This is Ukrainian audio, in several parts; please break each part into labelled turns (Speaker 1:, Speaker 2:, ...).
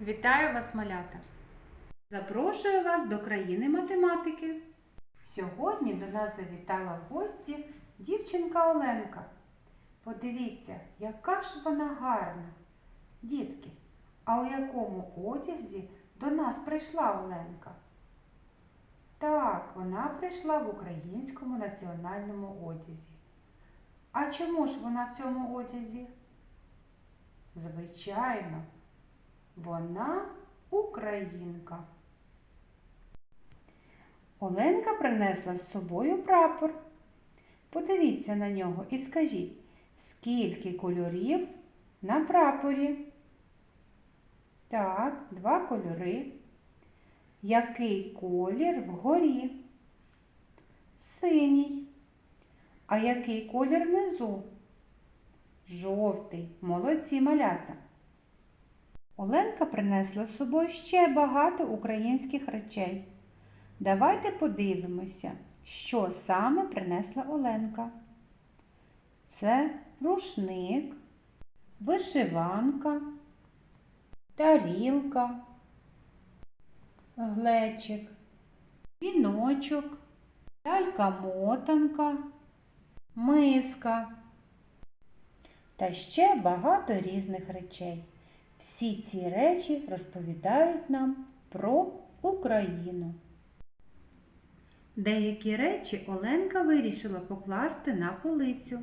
Speaker 1: Вітаю вас, малята! Запрошую вас до країни математики. Сьогодні до нас завітала в гості дівчинка Оленка. Подивіться, яка ж вона гарна. Дітки, а у якому одязі до нас прийшла Оленка? Так, вона прийшла в українському національному одязі. А чому ж вона в цьому одязі? Звичайно, вона українка. Оленка принесла з собою прапор. Подивіться на нього і скажіть, скільки кольорів на прапорі? Так, два кольори. Який колір вгорі? Синій. А який колір внизу? Жовтий. Молодці малята. Оленка принесла з собою ще багато українських речей. Давайте подивимося, що саме принесла Оленка. Це рушник, вишиванка, тарілка, глечик, віночок, лялька-мотанка, миска та ще багато різних речей. Всі ці речі розповідають нам про Україну. Деякі речі Оленка вирішила покласти на полицю.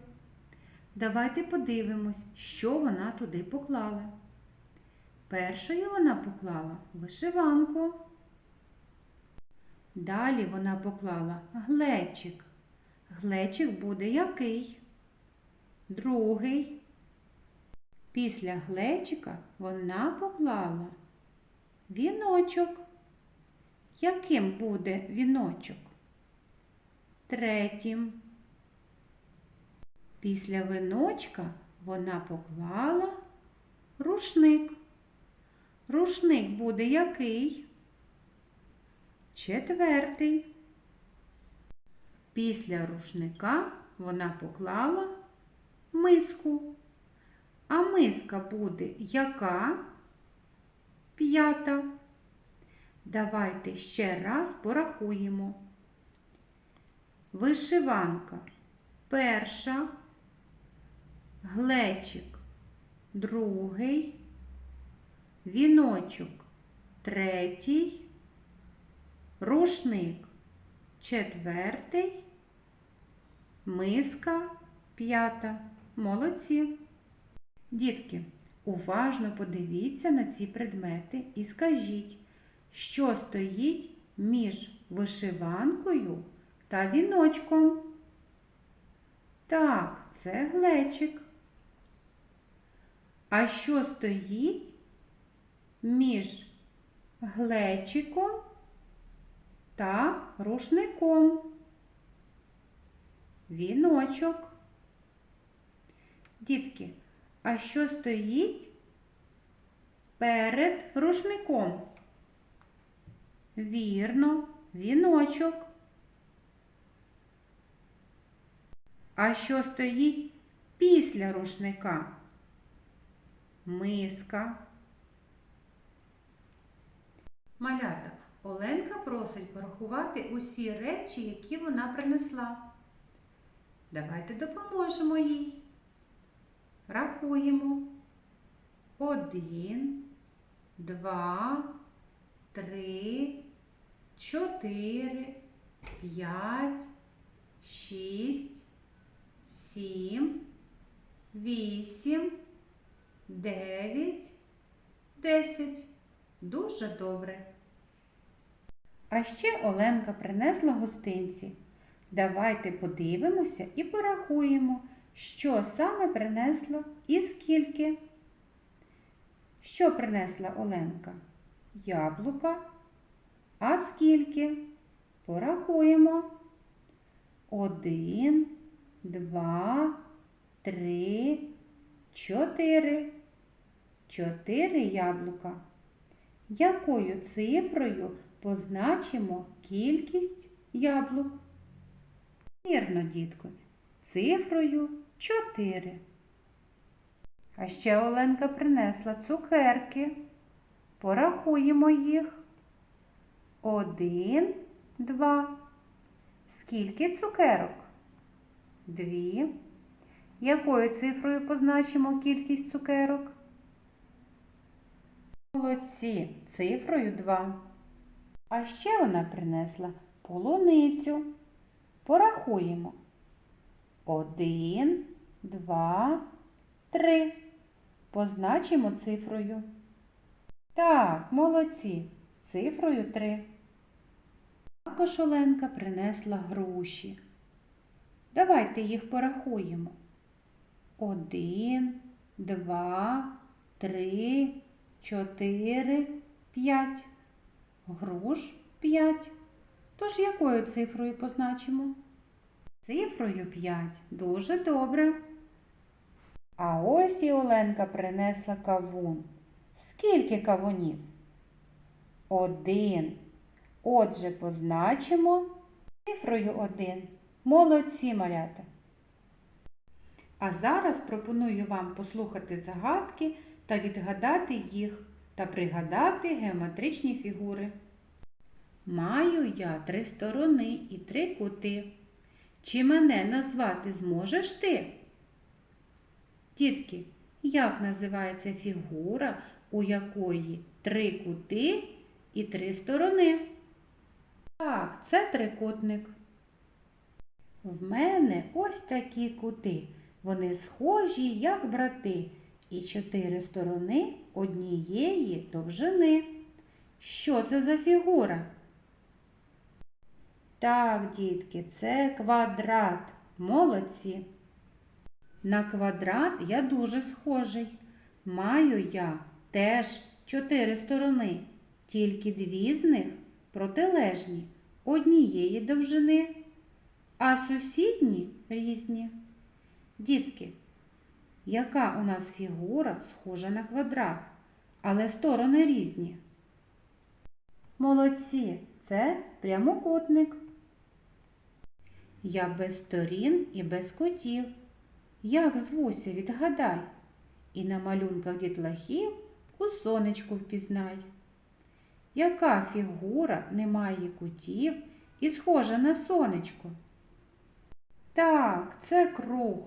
Speaker 1: Давайте подивимось, що вона туди поклала. Першою вона поклала вишиванку. Далі вона поклала глечик. Глечик буде який? Другий. Після глечика вона поклала віночок. Яким буде віночок? Третім. Після віночка вона поклала рушник. Рушник буде який? Четвертий. Після рушника вона поклала миску. А миска буде яка? П'ята. Давайте ще раз порахуємо. Вишиванка перша, глечик другий, віночок третій, рушник четвертий, миска п'ята. Молодці. Дітки, уважно подивіться на ці предмети і скажіть, що стоїть між вишиванкою та віночком. Так, це глечик. А що стоїть між глечиком та рушником? Віночок. Дітки, а що стоїть перед рушником? Вірно, віночок. А що стоїть після рушника? Миска. Малята, Оленка просить порахувати усі речі, які вона принесла. Давайте допоможемо їй. Рахуємо. Один, два, три, чотири, п'ять, шість, сім, вісім, дев'ять, десять. Дуже добре. А ще Оленка принесла гостинці. Давайте подивимося і порахуємо, що саме принесла і скільки. Що принесла Оленка? Яблука. А скільки? Порахуємо. Один, два, три, чотири. Чотири яблука. Якою цифрою позначимо кількість яблук? Вірно, дітко, цифрою 4. А ще Оленка принесла цукерки. Порахуємо їх. Один, два. Скільки цукерок? Дві. Якою цифрою позначимо кількість цукерок? Молодці, цифрою 2. А ще вона принесла полуницю. Порахуємо. Один, два, три. Позначимо цифрою. Так, молодці, цифрою 3. Також Оленка принесла груші. Давайте їх порахуємо. Один, два, три, чотири, п'ять. Груш п'ять. Тож якою цифрою позначимо? Цифрою 5. Дуже добре. А ось і Оленка принесла кавун. Скільки кавунів? Один. Отже, позначимо цифрою 1. Молодці малята. А зараз пропоную вам послухати загадки та відгадати їх та пригадати геометричні фігури. Маю я три сторони і три кути. Чи мене назвати зможеш ти? Дітки, як називається фігура, у якої три кути і три сторони? Так, це трикутник. В мене ось такі кути. Вони схожі, як брати, і чотири сторони однієї довжини. Що це за фігура? Так, дітки, це квадрат. Молодці. На квадрат я дуже схожий. Маю я теж чотири сторони, тільки дві з них протилежні однієї довжини, а сусідні різні. Дітки, яка у нас фігура схожа на квадрат, але сторони різні? Молодці, це прямокутник. Я без сторін і без кутів. Як звуся, відгадай, і на малюнках дітлахів у сонечку впізнай. Яка фігура не має кутів і схожа на сонечко? Так, це круг.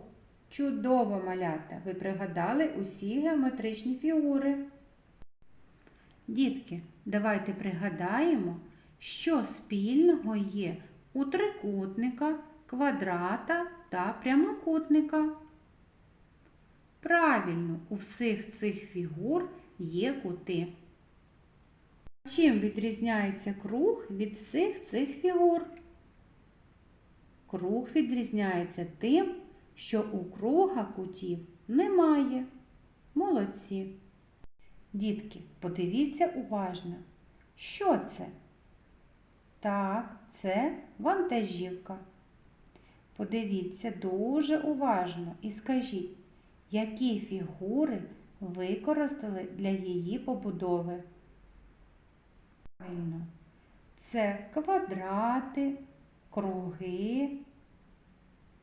Speaker 1: Чудово малята. Ви пригадали усі геометричні фігури. Дітки, давайте пригадаємо, що спільного є у трикутника, квадрата та прямокутника. Правильно, у всіх цих фігур є кути. Чим відрізняється круг від всіх цих фігур? Круг відрізняється тим, що у круга кутів немає. Молодці. Дітки, подивіться уважно. Що це? Так, це вантажівка. Подивіться дуже уважно і скажіть, які фігури використали для її побудови. Це квадрати, круги,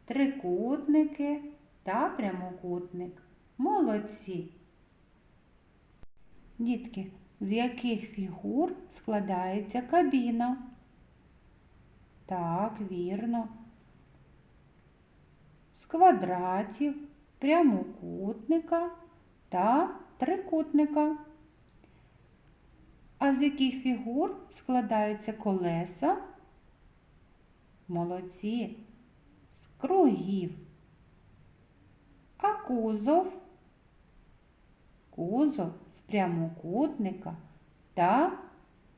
Speaker 1: трикутники та прямокутник. Молодці! Дітки, з яких фігур складається кабіна? Так, вірно. З квадратів, прямокутника та трикутника. А з яких фігур складаються колеса? Молодці, з кругів. А кузов? Кузов з прямокутника та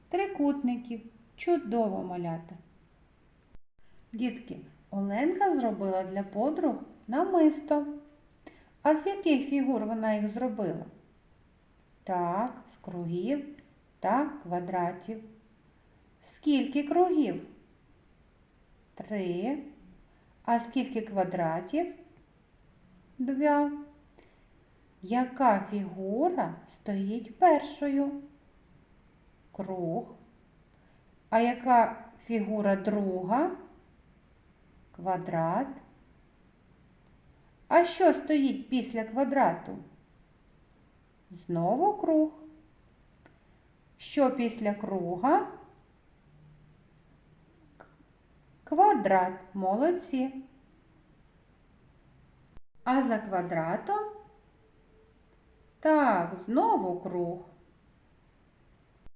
Speaker 1: трикутників. Чудово малята. Дітки, Оленка зробила для подруг намисто. А з яких фігур вона їх зробила? Так, з кругів та квадратів. Скільки кругів? Три. А скільки квадратів? Два. Яка фігура стоїть першою? Круг. А яка фігура друга? Квадрат. А що стоїть після квадрату? Знову круг. Що після круга? Квадрат. Молодці. А за квадратом? Так, знову круг.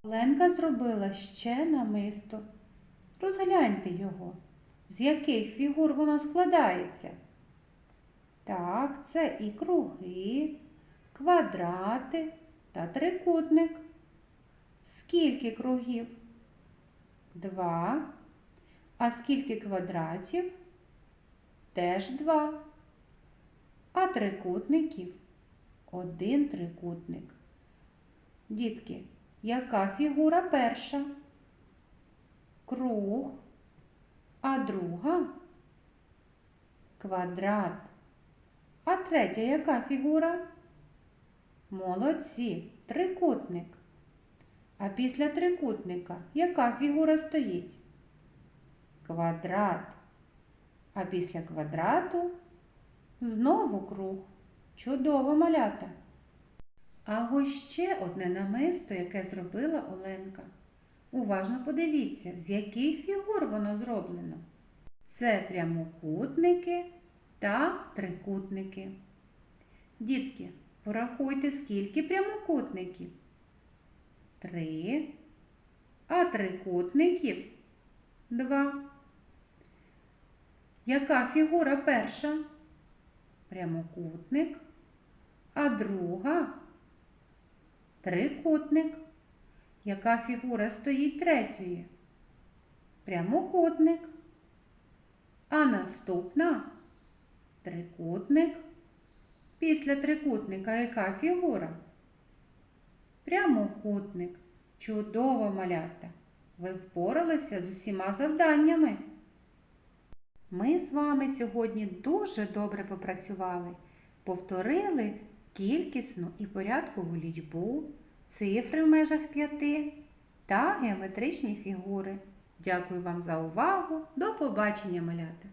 Speaker 1: Оленка зробила ще намисто. Розгляньте його. З яких фігур воно складається? Так, це і круги, квадрати та трикутник. Скільки кругів? Два. А скільки квадратів? Теж два. А трикутників? Один трикутник. Дітки, яка фігура перша? Круг. Друга? Квадрат. А третя яка фігура? Молодці, трикутник. А після трикутника яка фігура стоїть? Квадрат. А після квадрату знову круг. Чудово малята. А ось ще одне намисто, яке зробила Оленка. Уважно подивіться, з яких фігур воно зроблено. Це прямокутники та трикутники. Дітки, порахуйте, скільки прямокутників. Три. А трикутників два. Яка фігура перша? Прямокутник. А друга трикутник. Яка фігура стоїть третьої? Прямокутник. А наступна трикутник. Після трикутника яка фігура? Прямокутник. Чудово малята. Ви впоралися з усіма завданнями. Ми з вами сьогодні дуже добре попрацювали, повторили кількісну і порядкову лічбу, цифри в межах п'яти та геометричні фігури. Дякую вам за увагу. До побачення, малята!